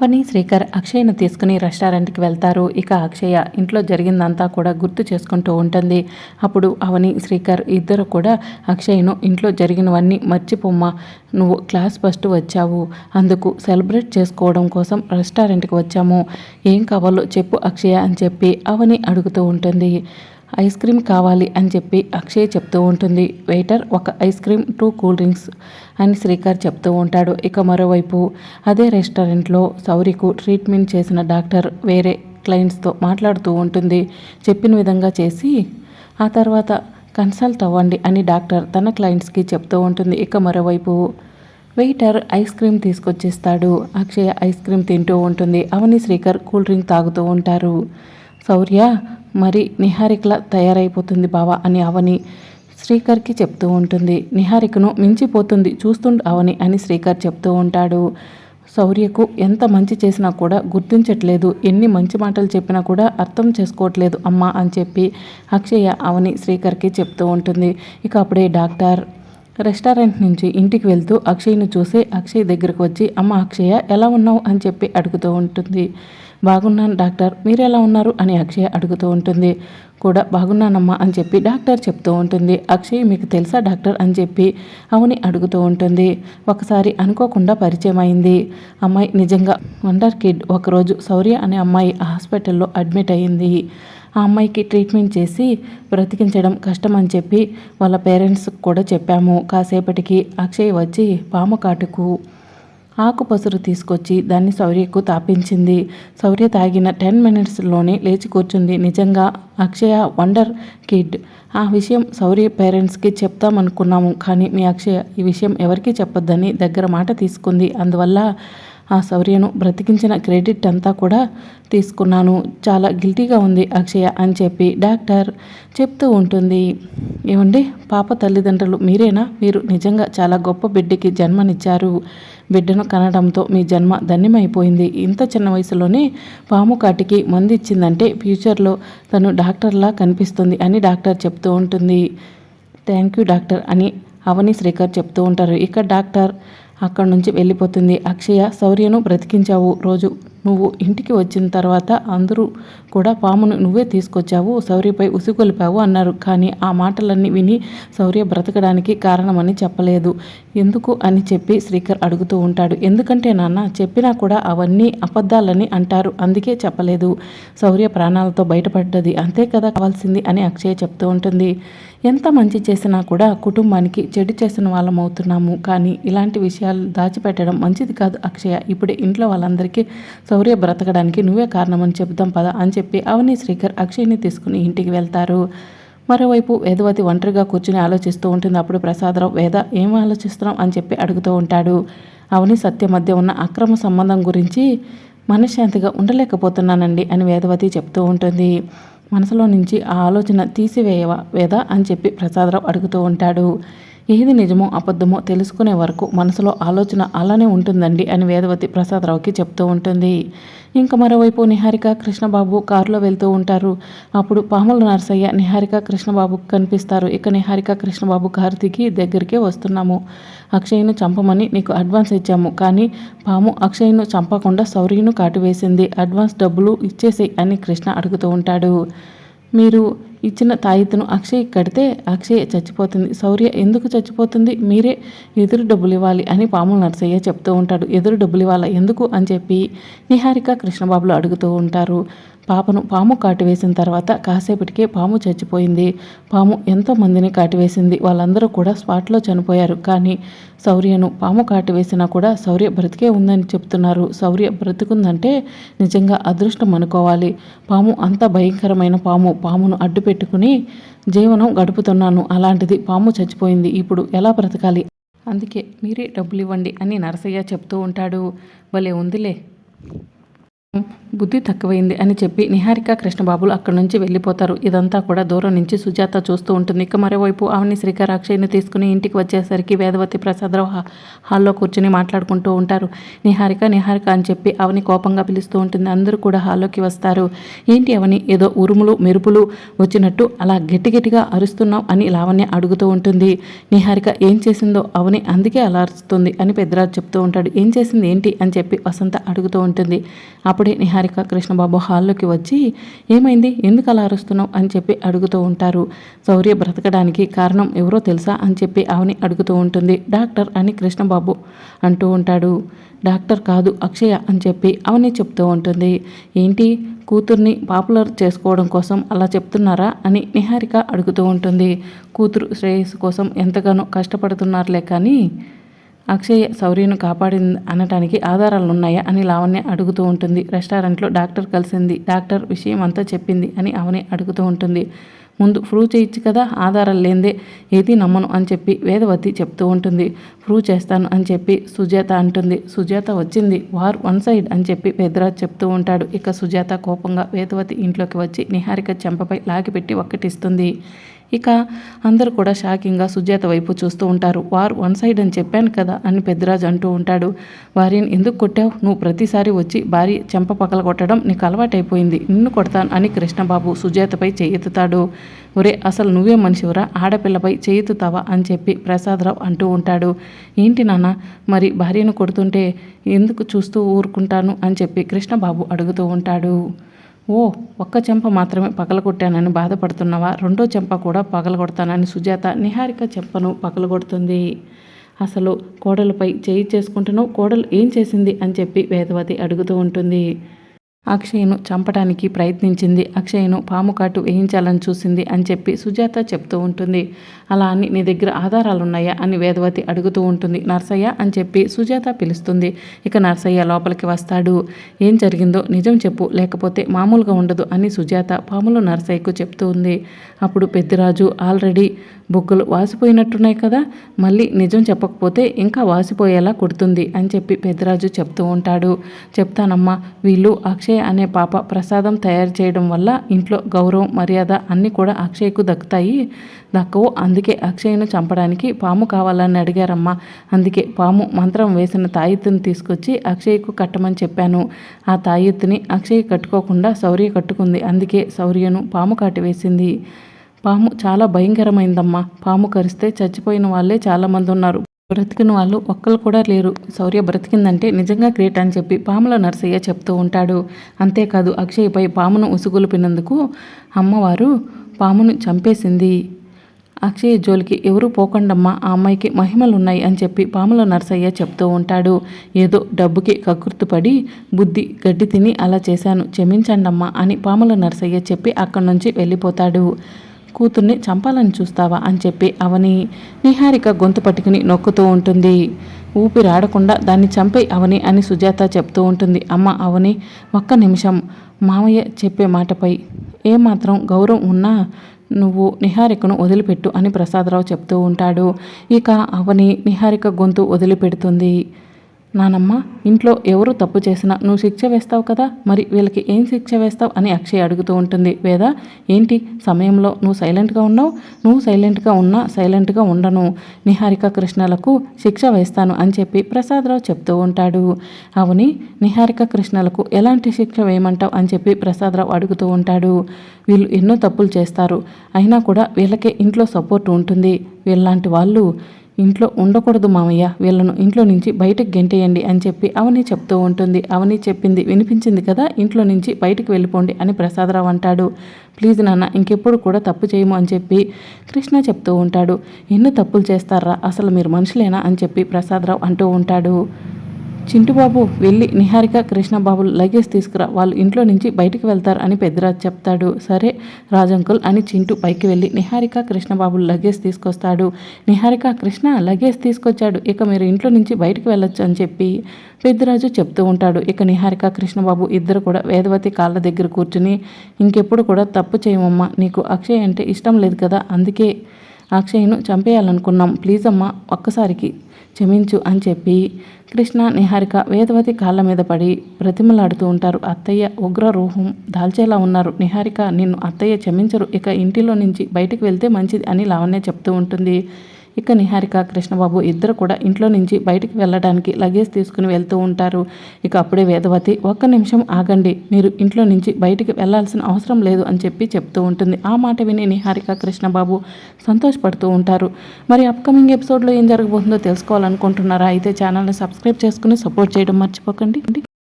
అవని శ్రీకర్ అక్షయ్ను తీసుకుని రెస్టారెంట్కి వెళ్తారు. ఇక అక్షయ ఇంట్లో జరిగిందంతా కూడా గుర్తు చేసుకుంటూ ఉంటుంది. అప్పుడు అవని శ్రీకర్ ఇద్దరు కూడా అక్షయ్ను ఇంట్లో జరిగినవన్నీ మర్చిపోమ్మా నువ్వు క్లాస్ ఫస్ట్ వచ్చావు. అందుకు సెలబ్రేట్ చేసుకోవడం కోసం రెస్టారెంట్కి వచ్చాము. ఏం కావాలో చెప్పు అక్షయ అని చెప్పి అవని అడుగుతూ ఉంటుంది. ఐస్ క్రీమ్ కావాలి అని చెప్పి అక్షయ్ చెప్తూ ఉంటుంది. వెయిటర్ ఒక ice cream two cool drinks అని శ్రీకర్ చెప్తూ ఉంటాడు. ఇక మరోవైపు అదే రెస్టారెంట్లో సౌరికు ట్రీట్మెంట్ చేసిన డాక్టర్ వేరే క్లయింట్స్తో మాట్లాడుతూ ఉంటుంది. చెప్పిన విధంగా చేసి ఆ తర్వాత కన్సల్ట్ అవ్వండి అని డాక్టర్ తన క్లయింట్స్కి చెప్తూ ఉంటుంది. ఇక మరోవైపు వెయిటర్ ఐస్ క్రీమ్ తీసుకొచ్చేస్తాడు. అక్షయ ఐస్ క్రీమ్ తింటూ ఉంటుంది. అవని శ్రీకర్ కూల్ డ్రింక్ తాగుతూ ఉంటారు. శౌర్య మరి నిహారికలా తయారైపోతుంది బావా అని అవని శ్రీకర్కి చెప్తూ ఉంటుంది. నిహారికను మించిపోతుంది చూస్తుండు అవని అని శ్రీకర్ చెప్తూ ఉంటాడు. శౌర్యకు ఎంత మంచి చేసినా కూడా గుర్తించట్లేదు. ఎన్ని మంచి మాటలు చెప్పినా కూడా అర్థం చేసుకోవట్లేదు అమ్మ అని చెప్పి అక్షయ అవని శ్రీకర్కి చెప్తూ ఉంటుంది. ఇక అప్పుడే డాక్టర్ రెస్టారెంట్ నుంచి ఇంటికి వెళ్తూ అక్షయ్ను చూసి అక్షయ్ దగ్గరకు వచ్చి అమ్మ అక్షయ ఎలా ఉన్నావు? అని చెప్పి అడుగుతూ ఉంటుంది. బాగున్నాను డాక్టర్ మీరు ఎలా ఉన్నారు? అని అక్షయ్ అడుగుతూ ఉంటుంది. కూడా బాగున్నానమ్మా అని చెప్పి డాక్టర్ చెప్తూ ఉంటుంది. అక్షయ్ మీకు తెలుసా డాక్టర్ అని చెప్పి? అవుని అడుగుతూ ఉంటుంది. ఒకసారి అనుకోకుండా పరిచయం అయింది. అమ్మాయి నిజంగా వండర్ కిడ్. ఒకరోజు శౌర్య అనే అమ్మాయి హాస్పిటల్లో అడ్మిట్ అయింది. ఆ అమ్మాయికి ట్రీట్మెంట్ చేసి బ్రతికించడం కష్టం అని చెప్పి వాళ్ళ పేరెంట్స్ కూడా చెప్పాము. కాసేపటికి అక్షయ్ వచ్చి పాము కాటుకు ఆకు పసురు తీసుకొచ్చి దాన్ని శౌర్యకు తాపించింది. శౌర్య తాగిన టెన్ మినిట్స్లోనే లేచి కూర్చుంది. నిజంగా అక్షయ వండర్ కిడ్. ఆ విషయం శౌర్య పేరెంట్స్కి చెప్తామనుకున్నాము. కానీ మీ అక్షయ ఈ విషయం ఎవరికీ చెప్పొద్దని దగ్గర మాట తీసుకుంది. అందువల్ల ఆ శౌర్యను బ్రతికించిన క్రెడిట్ అంతా కూడా తీసుకున్నాను. చాలా గిల్టీగా ఉంది అక్షయ అని చెప్పి డాక్టర్ చెప్తూ ఉంటుంది. ఏమండి? పాప తల్లిదండ్రులు మీరేనా? మీరు నిజంగా చాలా గొప్ప బిడ్డకి జన్మనిచ్చారు. బిడ్డను కనడంతో మీ జన్మ ధన్యమైపోయింది. ఇంత చిన్న వయసులోనే పాము కాటికి మందు ఇచ్చిందంటే ఫ్యూచర్లో తను డాక్టర్లా కనిపిస్తుంది అని డాక్టర్ చెప్తూ ఉంటుంది. థ్యాంక్ యూ డాక్టర్ అని అవని శ్రీకర్ చెప్తూ ఉంటారు. ఇక డాక్టర్ అక్కడి నుంచి వెళ్ళిపోతుంది. అక్షయ శౌర్యను బ్రతికించావు రోజు. నువ్వు ఇంటికి వచ్చిన తర్వాత అందరూ కూడా పామును నువ్వే తీసుకొచ్చావు శౌర్యపై ఉసిగొలిపావు అన్నారు. కానీ ఆ మాటలన్నీ విని శౌర్య బ్రతకడానికి కారణమని చెప్పలేదు. ఎందుకు అని చెప్పి శ్రీకర్ అడుగుతూ ఉంటాడు. ఎందుకంటే నాన్న చెప్పినా కూడా అవన్నీ అబద్ధాలని అంటారు. అందుకే చెప్పలేదు. శౌర్య ప్రాణాలతో బయటపడ్డది. అంతే కదా కావాల్సింది అని అక్షయ చెప్తూ ఉంటుంది. ఎంత మంచి చేసినా కూడా కుటుంబానికి చెడు చేసిన వాళ్ళం అవుతున్నాము. కానీ ఇలాంటి విషయాలు దాచిపెట్టడం మంచిది కాదు అక్షయ. ఇప్పుడే ఇంట్లో వాళ్ళందరికీ శౌర్య బ్రతకడానికి నువ్వే కారణమని చెబుదాం పద అని చెప్పి అవని శ్రీకర్ అక్షయ్ని తీసుకుని ఇంటికి వెళ్తారు. మరోవైపు వేదవతి ఒంటరిగా కూర్చుని ఆలోచిస్తూ ఉంటుంది. అప్పుడు ప్రసాదరావు వేద ఏం ఆలోచిస్తున్నాం అని చెప్పి అడుగుతూ ఉంటాడు. అవని సత్య మధ్య ఉన్న అక్రమ సంబంధం గురించి మనశ్శాంతిగా ఉండలేకపోతున్నానండి అని వేదవతి చెప్తూ ఉంటుంది. మనసులో నుంచి ఆ ఆలోచన తీసివేయవా? వేద అని చెప్పి ప్రసాదరావు అడుగుతూ ఉంటాడు. ఏది నిజమో అబద్ధమో తెలుసుకునే వరకు మనసులో ఆలోచన అలానే ఉంటుందండి అని వేదవతి ప్రసాదరావుకి చెప్తూ ఉంటుంది. ఇంకా మరోవైపు నిహారిక కృష్ణబాబు కారులో వెళ్తూ ఉంటారు. అప్పుడు పాముల నరసయ్య నిహారిక కృష్ణబాబు కనిపిస్తారు. ఇక నిహారిక కృష్ణబాబు కారు దిగి దగ్గరికే వస్తున్నాము. అక్షయ్ను చంపమని నీకు అడ్వాన్స్ ఇచ్చాము. కానీ పాము అక్షయ్ను చంపకుండా సౌర్యను కాటువేసింది. అడ్వాన్స్ డబ్బులు ఇచ్చేసేయి అని కృష్ణ అడుగుతూ ఉంటాడు. మీరు ఇచ్చిన తాయితను అక్షయ్ కడితే అక్షయ్ చచ్చిపోతుంది. శౌర్య ఎందుకు చచ్చిపోతుంది? మీరే ఎదురు డబ్బులు ఇవ్వాలి అని పాముల నరసయ్య చెప్తూ ఉంటాడు. ఎదురు డబ్బులు ఇవ్వాలా ఎందుకు? అని చెప్పి నిహారిక కృష్ణబాబులు అడుగుతూ ఉంటారు. పాపను పాము కాటివేసిన తర్వాత కాసేపటికే పాము చచ్చిపోయింది. పాము ఎంతో మందిని కాటివేసింది. వాళ్ళందరూ కూడా స్పాట్లో చనిపోయారు. కానీ శౌర్యను పాము కాటివేసినా కూడా శౌర్య బ్రతికే ఉందని చెప్తున్నారు. శౌర్య బ్రతుకుందంటే నిజంగా అదృష్టం అనుకోవాలి. పాము అంత భయంకరమైన పాము. పామును అడ్డు పెట్టుకుని జీవనం గడుపుతున్నాను. అలాంటిది పాము చచ్చిపోయింది. ఇప్పుడు ఎలా బ్రతకాలి? అందుకే మీరే డబ్బులు ఇవ్వండి అని నరసయ్య చెప్తూ ఉంటాడు. భలే ఉందిలే. బుద్ధి తక్కువైంది అని చెప్పి నిహారిక కృష్ణబాబులు అక్కడి నుంచి వెళ్ళిపోతారు. ఇదంతా కూడా దూరం నుంచి సుజాత చూస్తూ ఉంటుంది. ఇక మరోవైపు అవని శ్రీకర్ అక్షయ్ని తీసుకుని ఇంటికి వచ్చేసరికి వేదవతి ప్రసాదరావు హాల్లో కూర్చుని మాట్లాడుకుంటూ ఉంటారు. నిహారిక నిహారిక అని చెప్పి అవని కోపంగా పిలుస్తూ ఉంటుంది. అందరూ కూడా హాల్లోకి వస్తారు. ఏంటి అవని? ఏదో ఉరుములు మెరుపులు వచ్చినట్టు అలా గట్టి గట్టిగా అరుస్తున్నావు అని లావణ్య అడుగుతూ ఉంటుంది. నిహారిక ఏం చేసిందో అవని అందుకే అలా అరుస్తుంది అని పెద్దరాజు చెప్తూ ఉంటాడు. ఏం చేసింది ఏంటి అని చెప్పి వసంత అడుగుతూ ఉంటుంది. అప్పుడే నిహారిక కృష్ణబాబు హాల్లోకి వచ్చి ఏమైంది? ఎందుకు అలా అరుస్తున్నావు? అని చెప్పి అడుగుతూ ఉంటారు. శౌర్య బ్రతకడానికి కారణం ఎవరో తెలుసా? అని చెప్పి అవని అడుగుతూ ఉంటుంది. డాక్టర్ అని కృష్ణబాబు అంటూ ఉంటాడు. డాక్టర్ కాదు అక్షయ అని చెప్పి అవని చెప్తూ ఉంటుంది. ఏంటి? కూతుర్ని పాపులర్ చేసుకోవడం కోసం అలా చెప్తున్నారా? అని నిహారిక అడుగుతూ ఉంటుంది. కూతురు శ్రేయస్సు కోసం ఎంతగానో కష్టపడుతున్నారులే కానీ అక్షయ్ శౌర్యను కాపాడింది అనటానికి ఆధారాలు ఉన్నాయా అని లావణ్య అడుగుతూ ఉంటుంది. రెస్టారెంట్లో డాక్టర్ కలిసింది. డాక్టర్ విషయం అంతా చెప్పింది అని అవని అడుగుతూ ఉంటుంది. ముందు ప్రూవ్ చేయొచ్చు కదా ఆధారాలు లేనిదే ఏది నమ్మను అని చెప్పి వేదవతి చెప్తూ ఉంటుంది. ప్రూవ్ చేస్తాను అని చెప్పి సుజాత అంటుంది. సుజాత వచ్చింది. వార్ వన్ సైడ్ అని చెప్పి పెద్దరాజ్ చెప్తూ ఉంటాడు. ఇక సుజాత కోపంగా వేదవతి ఇంట్లోకి వచ్చి నిహారిక చెంపపై లాగిపెట్టి ఒక్కటిస్తుంది. ఇక అందరూ కూడా షాకింగ్గా సుజాత వైపు చూస్తూ ఉంటారు. వారు వన్ సైడ్ అని చెప్పాను కదా అని పెద్దరాజు అంటూ ఉంటాడు. వారిని ఎందుకు కొట్టావు? నువ్వు ప్రతిసారి వచ్చి భార్య చెంప పగల కొట్టడం నీకు అలవాటైపోయింది. నిన్ను కొడతాను అని కృష్ణబాబు సుజాతపై చేయెత్తుతాడు. ఒరే అసలు నువ్వే మనిషివరా? ఆడపిల్లపై చెయ్యెత్తుతావా అని చెప్పి ప్రసాదరావు అంటూ ఉంటాడు. ఏంటి నాన్న మరి భార్యను కొడుతుంటే ఎందుకు చూస్తూ ఊరుకుంటాను? అని చెప్పి కృష్ణబాబు అడుగుతూ ఉంటాడు. ఓ ఒక్క చెంప మాత్రమే పగలగొట్టానని బాధపడుతున్నావా? రెండో చెంప కూడా పగలగొడతానని సుజాత నిహారిక చెంపను పగలగొడుతుంది. అసలు కోడలపై చేయి చేసుకుంటున్నావు? కోడలు ఏం చేసింది? అని చెప్పి వేదవతి అడుగుతూ ఉంటుంది. అక్షయ్ను చంపడానికి ప్రయత్నించింది. అక్షయ్ను పాము కాటు వేయించాలని చూసింది అని చెప్పి సుజాత చెప్తూ ఉంటుంది. అలా అని నీ దగ్గర ఆధారాలు ఉన్నాయా అని వేదవతి అడుగుతూ ఉంటుంది. నర్సయ్య అని చెప్పి సుజాత పిలుస్తుంది. ఇక నర్సయ్య లోపలికి వస్తాడు. ఏం జరిగిందో నిజం చెప్పు లేకపోతే మామూలుగా ఉండదు అని సుజాత పాములు నర్సయ్యకు చెప్తూ ఉంది. అప్పుడు పెద్దిరాజు ఆల్రెడీ బొగ్గులు వాసిపోయినట్టున్నాయి కదా మళ్ళీ నిజం చెప్పకపోతే ఇంకా వాసిపోయేలా కుడుతుంది అని చెప్పి పెద్దరాజు చెప్తూ ఉంటాడు. చెప్తానమ్మా వీళ్ళు అక్షయ్ అనే పాప ప్రసాదం తయారు చేయడం వల్ల ఇంట్లో గౌరవం మర్యాద అన్నీ కూడా అక్షయ్కు దక్కుతాయి. దక్కవు అందుకే అక్షయ్ను చంపడానికి పాము కావాలని అడిగారమ్మా. అందుకే పాము మంత్రం వేసిన తాయెత్తుని తీసుకొచ్చి అక్షయ్కు కట్టమని చెప్పాను. ఆ తాయెత్తుని అక్షయ్ కట్టుకోకుండా శౌర్య కట్టుకుంది. అందుకే శౌర్యను పాము కాటి వేసింది. పాము చాలా భయంకరమైందమ్మా. పాము కరిస్తే చచ్చిపోయిన వాళ్ళే చాలామంది ఉన్నారు బ్రతికిన వాళ్ళు ఒక్కరు కూడా లేరు. శౌర్య బ్రతికిందంటే నిజంగా గ్రేట్ అని చెప్పి పాముల నర్సయ్య చెప్తూ ఉంటాడు. అంతేకాదు అక్షయ్పై పామును ఉసుగులిపినందుకు అమ్మవారు పామును చంపేసింది. అక్షయ్ జోలికి ఎవరు పోకండమ్మా. ఆ అమ్మాయికి మహిమలున్నాయి అని చెప్పి పాముల నర్సయ్య చెప్తూ ఉంటాడు. ఏదో డబ్బుకి కకృతుపడి బుద్ధి గడ్డి తిని అలా చేశాను. క్షమించండమ్మా అని పాముల నర్సయ్య చెప్పి అక్కడి నుంచి వెళ్ళిపోతాడు. కూతుర్ని చంపాలని చూస్తావా అని చెప్పి అవని నిహారిక గొంతు పట్టుకుని నొక్కుతూ ఉంటుంది. ఊపిరాడకుండా దాన్ని చంపే అవని అని సుజాత చెప్తూ ఉంటుంది. అమ్మ అవని ఒక్క నిమిషం. మామయ్య చెప్పే మాటపై ఏమాత్రం గౌరవం ఉన్నా నువ్వు నిహారికను వదిలిపెట్టు అని ప్రసాదరావు చెప్తూ ఉంటాడు. ఇక అవని నిహారిక గొంతు వదిలిపెడుతుంది. నానమ్మ ఇంట్లో ఎవరు తప్పు చేసినా నువ్వు శిక్ష వేస్తావు కదా? మరి వీళ్ళకి ఏం శిక్ష వేస్తావు అని అక్షయ్ అడుగుతూ ఉంటుంది. వేద ఏంటి? సమయంలో నువ్వు సైలెంట్గా ఉన్నావు? నువ్వు సైలెంట్గా ఉన్నా సైలెంట్గా ఉండను. నిహారిక కృష్ణలకు శిక్ష వేస్తాను అని చెప్పి ప్రసాదరావు చెప్తూ ఉంటాడు. అవుని? నిహారిక కృష్ణలకు ఎలాంటి శిక్ష వేయమంటావు అని చెప్పి ప్రసాదరావు అడుగుతూ ఉంటాడు. వీళ్ళు ఎన్నో తప్పులు చేస్తారు. అయినా కూడా వీళ్ళకే ఇంట్లో సపోర్ట్ ఉంటుంది. వీళ్ళలాంటి వాళ్ళు ఇంట్లో ఉండకూడదు మామయ్య వీళ్ళను ఇంట్లో నుంచి బయటకు గెంటేయండి అని చెప్పి అవని చెప్తూ ఉంటుంది. అవని చెప్పింది వినిపించింది కదా ఇంట్లో నుంచి బయటకు వెళ్ళిపోండి అని ప్రసాదరావు అంటాడు. ప్లీజ్ నాన్న ఇంకెప్పుడు కూడా తప్పు చేయము అని చెప్పి కృష్ణ చెప్తూ ఉంటాడు. ఎన్ని తప్పులు చేస్తారా? అసలు మీరు మనుషులేనా? అని చెప్పి ప్రసాదరావు అంటూ ఉంటాడు. చింటుబాబు వెళ్ళి నిహారిక కృష్ణబాబు లగేజ్ తీసుకురా వాళ్ళు ఇంట్లో నుంచి బయటికి వెళ్తారు అని పెద్దరాజు చెప్తాడు. సరే రాజంకుల్ అని చింటు పైకి వెళ్ళి నిహారిక కృష్ణబాబు లగేజ్ తీసుకొస్తాడు. నిహారిక కృష్ణ లగేజ్ తీసుకొచ్చాడు. ఇక మీరు ఇంట్లో నుంచి బయటికి వెళ్ళొచ్చు అని చెప్పి పెద్దరాజు చెప్తూ ఉంటాడు. ఇక నిహారిక కృష్ణబాబు ఇద్దరు కూడా వేదవతి కాళ్ళ దగ్గర కూర్చుని ఇంకెప్పుడు కూడా తప్పు చేయమమ్మా నీకు అక్షయ్ అంటే ఇష్టం లేదు కదా అందుకే అక్షయ్ను చంపేయాలనుకున్నాం. ప్లీజ్ అమ్మా ఒక్కసారికి క్షమించు అని చెప్పి కృష్ణ నిహారిక వేదవతి కాళ్ళ మీద పడి బ్రతిమలాడుతూ ఉంటారు. అత్తయ్య ఉగ్ర రూహం దాల్చేలా ఉన్నారు. నిహారిక నిన్ను అత్తయ్య క్షమించరు. ఇక ఇంటిలో నుంచి బయటికి వెళ్తే మంచిది అని లావణ్య చెప్తూ ఉంటుంది. ఇక నిహారిక కృష్ణబాబు ఇద్దరు కూడా ఇంట్లో నుంచి బయటికి వెళ్ళడానికి లగేజ్ తీసుకుని వెళ్తూ ఉంటారు. ఇక అప్పుడే వేదవతి ఒక్క నిమిషం ఆగండి మీరు ఇంట్లో నుంచి బయటికి వెళ్ళాల్సిన అవసరం లేదు అని చెప్పి చెప్తూ ఉంటుంది. ఆ మాట విని నిహారిక కృష్ణబాబు సంతోషపడుతూ ఉంటారు. మరి అప్కమింగ్ ఎపిసోడ్లో ఏం జరగబోతుందో తెలుసుకోవాలనుకుంటున్నారా? అయితే ఛానల్ని సబ్స్క్రైబ్ చేసుకుని సపోర్ట్ చేయడం మర్చిపోకండి.